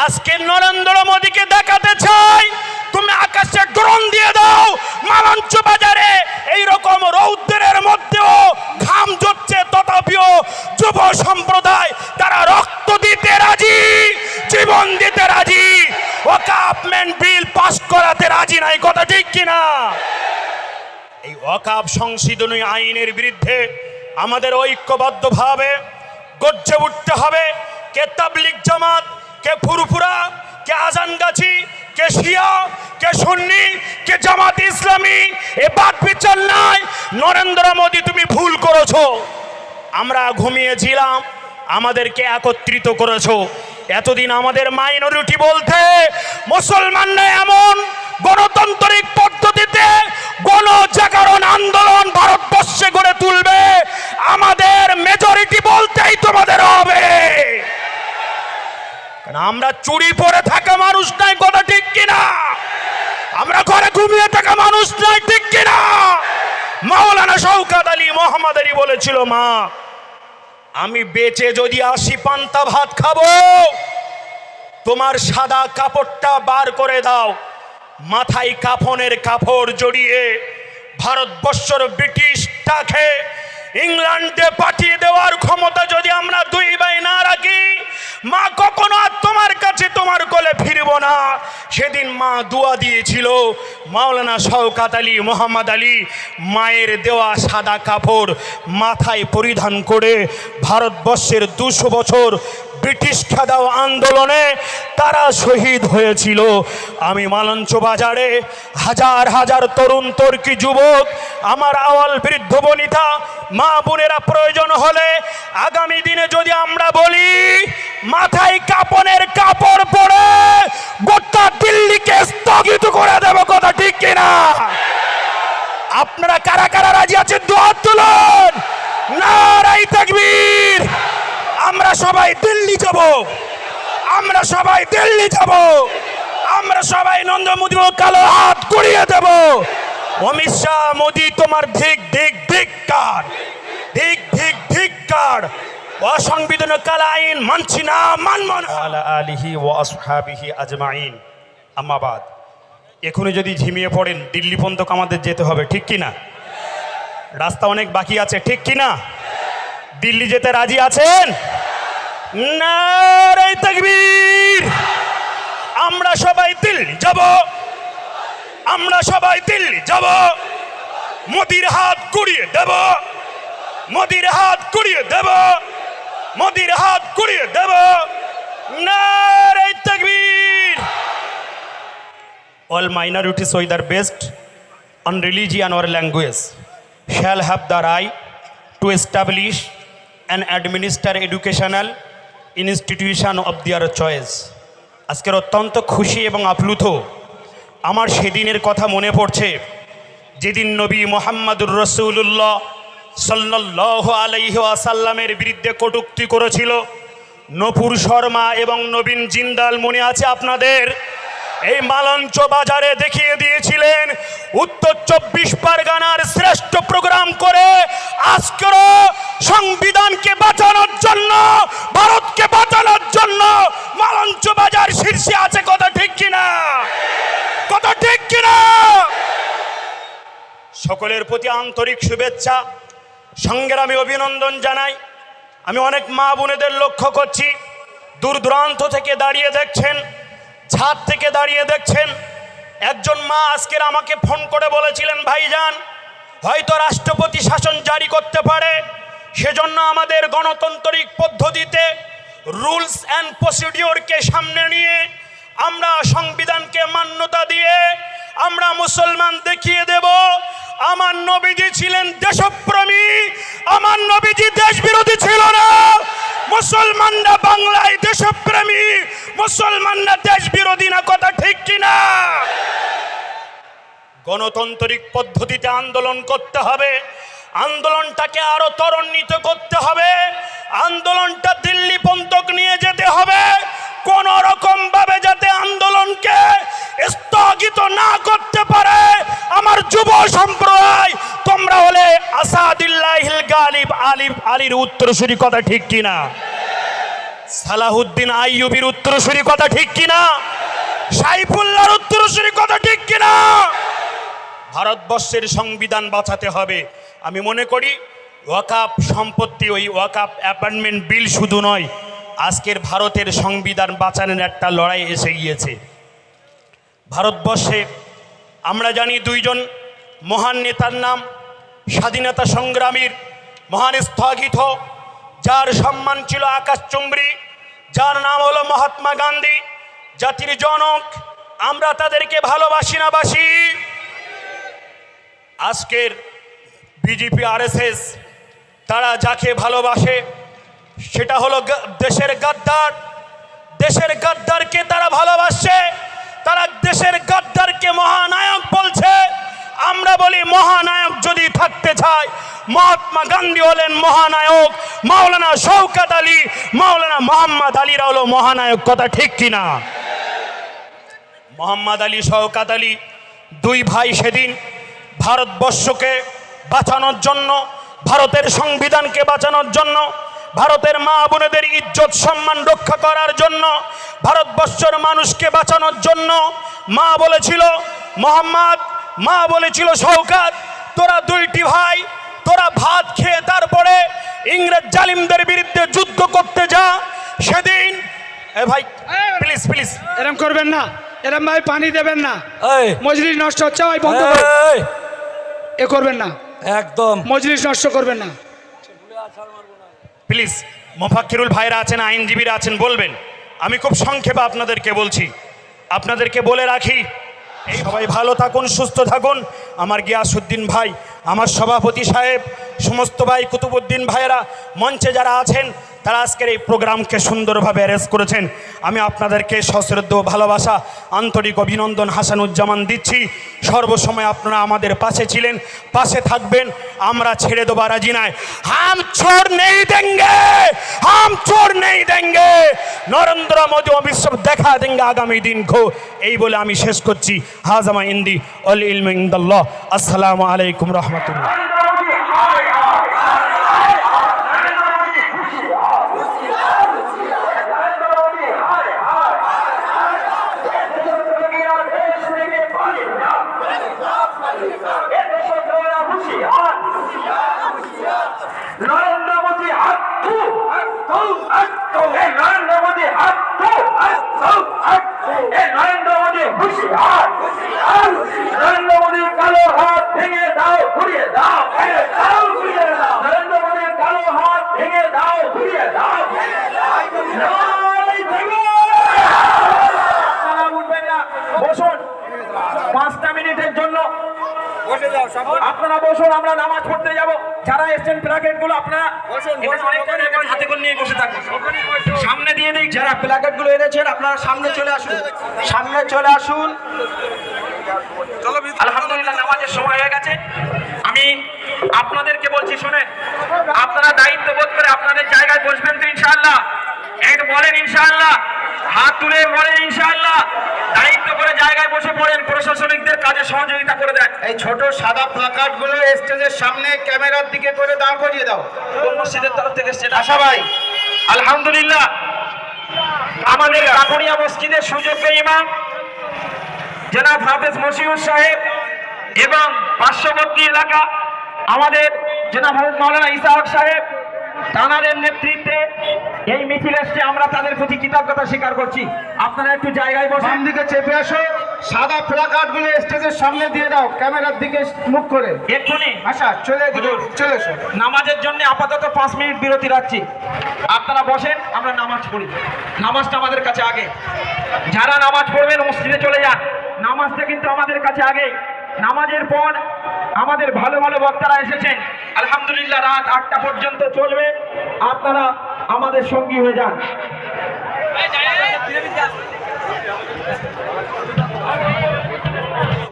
আজকে নরেন্দ্র মোদীকে দেখাতে চাই। তুমি আকাশে ড্রোন দিয়ে দাও, মালঞ্চ বাজারে। এই রকম রৌদ্রের মধ্যেও ঘাম জড়ছে তথাপিও যুব সম্প্রদায়, তারা রক্ত দিতে রাজি, জীবন দিতে রাজি। ওয়াকাপমেন্ট বিল পাস করাতে রাজি নাই কথা ঠিক কিনা? এই ওয়াকাব সংশোধনী আইনের বিরুদ্ধে আমাদের ঐক্যবদ্ধভাবে গর্জে উঠতে হবে। কে তাবলিক জামাত কে ফুরফুরা, কে আজানগাছি কে শিয়া, কে সুন্নি, কে জামাত ইসলামী, এ বাদ বিচার নাই। নরেন্দ্র মোদী, তুমি ভুল করেছ। আমরা ঘুমিয়েছিলাম, আমাদেরকে একত্রিত করেছ। এতদিন আমাদের মাইনরিটি বলতে মুসলমানরা এমন গণতান্ত্রিক পদ্ধতিতে গণজাগরণ আন্দোলন ভারতবর্ষে চুরি পরে থাকা মানুষ নাই, কথা ঠিক কিনা? আমরা ঘরে ঘুমিয়ে থাকা মানুষ নাই, ঠিক কিনা? মাওলানা শৌকাত আলী মোহাম্মদ আলী বলেছিল, মা, আমি বেঁচে যদি আসি পান্তা ভাত খাব, তোমার সাদা কাপড়টা বার করে দাও। মাথায় কাফনের কাপড় জড়িয়ে ভারতবর্ষর ব্রিটিশটাকে ইংল্যান্ডে পাঠিয়ে দেওয়ার ক্ষমতা যদি আমরা দুই ভাই না রাখি, মা, কখনো আর তোমার কাছে তোমার কোলে ফিরব না। সেদিন মা দোয়া দিয়েছিল, মাওলানা শওকাত আলী, মোহাম্মদ আলী, মায়ের দেওয়া সাদা কাপড় মাথায় পরিধান করে ভারতবর্ষের দুশো বছর ব্রিটিশ খেদাও আন্দোলনে তারা শহীদ হয়েছিল। আমি মালঞ্চ বাজারে হাজার হাজার তরুণ তর্কি যুবক, আমার আওয়াল বৃদ্ধ বনিতা, মা বোনেরা প্রয়োজন হলে আগামী দিনে যদি আমরা বলি, মাথায় কাপনের কাপড় পরে গোটা দিল্লিকে স্থগিত করে দেব কথা ঠিক কিনা? আপনারা কারা কারা রাজি আছেন? দোয়াত তুলুন। নারাই তাকবীর। আমরা সবাই দিল্লি যাব। আমরা সবাই দিল্লি যাব। আমরা সবাই নরেন্দ্র মোদী কালো হাত করিয়ে দেব। অমিত শাহ, মোদী, তোমার ধিক ধিক ধিক কার? ধিক ধিক ধিক কার? অসংবিধান কালা আইন মানছি না, মানব না। আলা আলিহি ওয়া আসহাবিহি আজমাইন। আম্মাবাদ। এখনই যদি ঝিমিয়ে পড়েন, দিল্লি পর্যন্ত আমাদের যেতে হবে, ঠিক কি না রাস্তা অনেক বাকি আছে, ঠিক কি না দিল্লি যেতে রাজি আছেন? নারাই তাকবীর আমরা সবাই দিল্লি যাব আমরা সবাই দিল্লি যাব মোদির হাত কুড়িয়ে দেব মোদির হাত কুড়িয়ে দেব মোদির হাত কুড়িয়ে দেব নারাই তাকবীর all minorities whether based on religion or language shall have the right to establish and administer educational institution of their choice আজকের অত্যন্ত খুশি এবং আপ্লুত। আমার সেদিনের কথা মনে পড়ছে, যেদিন নবী মোহাম্মদুর রসুল্লাহ সাল্লাহ আলাইহি আসাল্লামের বিরুদ্ধে কটুক্তি করেছিল। নপুর শর্মা এবং নবীন জিন্দাল মনে আছে আপনাদের? এই মালঞ্চ বাজারে দেখিয়ে দিয়েছিলেন, উত্তর চব্বিশ পরগনার শ্রেষ্ঠ প্রোগ্রাম করে আজকের সংবিধানকে বাঁচানোর জন্য, ভারতকে বাঁচানোর জন্য মালঞ্চ বাজার শীর্ষে আছে, কথা ঠিক কিনা? কথা ঠিক কিনা? সকলের প্রতি আন্তরিক শুভেচ্ছা সঙ্গের আমি অভিনন্দন জানাই। আমি অনেক মা বোনেদের লক্ষ্য করছি, দূর দূরান্ত থেকে দাঁড়িয়ে দেখছেন ছাদ থেকে দাঁড়িয়ে দেখছেন। একজন মা আজকের আমাকে ফোন করে বলেছিলেন, ভাইজান, হয়তো রাষ্ট্রপতি শাসন জারি করতে পারে সেজন্য আমাদের গণতান্ত্রিক পদ্ধতিতে রুলস অ্যান্ড প্রসিডিওরকে সামনে নিয়ে আমরা সংবিধানকে মান্যতা দিয়ে আমরা মুসলমান দেখিয়ে দেব। আমার নবীজি ছিলেন দেশপ্রেমী, আমার নবীজি দেশ বিরোধী ছিল না। মুসলমানরা বাংলায় দেশপ্রেমী, মুসলমানরা দেশ বিরোধী না, কথা ঠিক কিনা? গণতান্ত্রিক পদ্ধতিতে আন্দোলন করতে হবে। আন্দোলনটাকে আরও ত্বরান্বিত করতে হবে। আন্দোলনটা দিল্লি পর্যন্ত নিয়ে যেতে হবে। কোন রকম ভাবে যাতে আন্দোলনকে স্থগিত না করতে পারে আমার যুব সম্প্রদায়। তোমরা হলে আসাদুল্লাহিল গালিব আলিফ আলীর উত্তরসূরি কথা ঠিক কিনা? সালাহুদ্দিন আইয়ুবির উত্তরসূরি কথা ঠিক কিনা? সাইফুল্লাহর উত্তরসূরি কথা ঠিক কিনা? ভারতবর্ষের সংবিধান বাঁচাতে হবে। আমি মনে করি ওয়াকাপ সম্পত্তি, ওই ওয়াকাপ অ্যাপার্টমেন্ট বিল শুধু নয়, আজকের ভারতের সংবিধান বাঁচানোর একটা লড়াই এসে গিয়েছে। ভারতবর্ষে আমরা জানি দুইজন মহান নেতার নাম, স্বাধীনতা সংগ্রামীর মহান স্থগিত, যার সম্মান ছিল আকাশ আকাশচুম্বী যার নাম হলো মহাত্মা গান্ধী, জাতির জনক, আমরা তাদেরকে ভালোবাসি না বাসি। আজকের বিজেপি আরএসএস তারা যাকে ভালোবাসে, সেটা হলো দেশের গাদ্দার। দেশের গাদ্দারকে তারা ভালোবাসছে, তারা দেশের গাদ্দারকে মহানায়ক বলছে। আমরা বলি মহানায়ক যদি থাকতে চায়, মহাত্মা গান্ধী হলেন মহানায়ক, মাওলানা শৌকাত আলী, মাওলানা মোহাম্মদ আলীরা হলো মহানায়ক, কথা ঠিক কিনা? মোহাম্মদ আলী, শওকাত আলী, দুই ভাই সেদিন ভারতবর্ষকে বাঁচানোর জন্য ভারতের সংবিধানকে বাঁচানোর জন্য ভারতের মা বোনেদের ইজ্জত সম্মান রক্ষা করার জন্য ভারতবর্ষের মানুষকে বাঁচানোর জন্য মা বলেছিল মোহাম্মদ মা বলেছিল শওকাত তোরা দুইটি ভাই তোরা ভাত খেয়ে তারপরে ইংরেজ জালিমদের বিরুদ্ধে যুদ্ধ করতে যা সেদিন এ ভাই প্লিজ প্লিজ এরম করবেন না এরম ভাই পানি দেবেন না। মজলিস নষ্ট হচ্ছে ভাই বন্ধ এ করবেন না। একদম। মজলিস নষ্ট করবেন না। প্লিজ মোফাক্কিরুল ভাইরা আছেন আইনজীবীরা আছেন বলবেন। আমি খুব সংক্ষেপে আপনাদেরকে বলছি। আপনাদেরকে বলে রাখি এই সবাই ভালো থাকুন সুস্থ থাকুন। আমার গিয়াসুদ্দিন ভাই আমার সভাপতি সাহেব সমস্ত ভাই কুতুবুদ্দিন ভাইয়েরা মঞ্চে যারা আছেন তারা আজকের এই প্রোগ্রামকে সুন্দরভাবে অ্যারেঞ্জ করেছেন। আমি আপনাদেরকে সশ্রদ্ধ ভালোবাসা, আন্তরিক অভিনন্দন হাসানুজ্জামান দিচ্ছি। সর্বসময় আপনারা আমাদের পাশে ছিলেন, পাশে থাকবেন। আমরা ছেড়ে দেবো রাজি নাই। হাম ছোড় নেই দেঙ্গে! হাম ছোড় নেই দেঙ্গে! নরেন্দ্র মোদী অমিত শাহ দেখা দেঙ্গে আগামী দিন খো এই বলে আমি শেষ করছি। হাজামা ইন্দি অল ইলম ইন্দাল্লাহ। আসসালামু আলাইকুম রহমতুল্লাহ নরেন্দ্র মোদী হাত্তু এ নরেন্দ্র মোদী হাত্তু এ নরেন্দ্র মোদী হুশিয়ার নরেন্দ্র মোদীর কালো হাত ভেঙে দাও ঘুরিয়ে দাও। নরেন্দ্র মোদীর কালো হাত ভেঙে দাও ঘুরিয়ে দাও। ভেঙে আপনারা উঠবেন না বসুন পাঁচটা মিনিটের জন্য আপনারা বসুন আমরা নামাজ পড়তে যাব। যারা এসছেন প্ল্যাকেটগুলো আপনারা হাতে করে নিয়ে বসে থাকুন সামনে দিয়ে দিই যারা প্ল্যাকেটগুলো এনেছেন আপনারা সামনে চলে আসুন। সামনে চলে আসুন। আলহামদুলিল্লাহ নামাজের সময় হয়ে গেছে। আমি আপনাদেরকে বলছি শুনেন আপনারা দায়িত্ব বোধ করে আপনাদের জায়গায় বসবেন তো ইনশাআল্লাহ। একটু বলেন ইনশাআল্লাহ। হাত তুলে বলেন ইনশাআল্লাহ। দায়িত্ব করে জায়গায় বসে পড়েন। প্রশাসনিকদের কাজে সহযোগিতা করে দেন। এই ছোট সাদা প্লাকার্ডগুলো স্টেজের সামনে ক্যামেরার দিকে করে দাঁড় করিয়ে দাও। মসজিদের তরফ থেকে আশা ভাই। আলহামদুলিল্লাহ। আমাদের কাকুরিয়া মসজিদের সুযোগ সুযোগ্য ইমাম জনাব হাফেজ মশিউর সাহেব এবং পার্শ্ববর্তী এলাকা আমাদের জনাব হাফেজ মাওলানা ইসাহক সাহেব তানাদের নেতৃত্বে এই মিছিল এসছে আমরা তাদের প্রতি কৃতজ্ঞতা স্বীকার করছি। আপনারা একটু জায়গায় বসেন দিকে চেপে আসো সাদা প্লাকার্ডগুলো স্টেজের সামনে দিয়ে দাও ক্যামেরার দিকে মুখ করে। এক্ষুনি আচ্ছা চলে চলে এসো। নামাজের জন্য আপাতত পাঁচ মিনিট বিরতি রাখছি। আপনারা বসেন আমরা নামাজ পড়ি। নামাজটা আমাদের কাছে আগে। যারা নামাজ পড়বেন মসজিদে চলে যান। নামাজটা কিন্তু আমাদের কাছে আগে। নামাজের পর আমাদের ভালো ভালো বক্তারা এসেছেন। আলহামদুলিল্লাহ রাত আটটা পর্যন্ত চলবে। আপনারা আমাদের সঙ্গী হয়ে যান।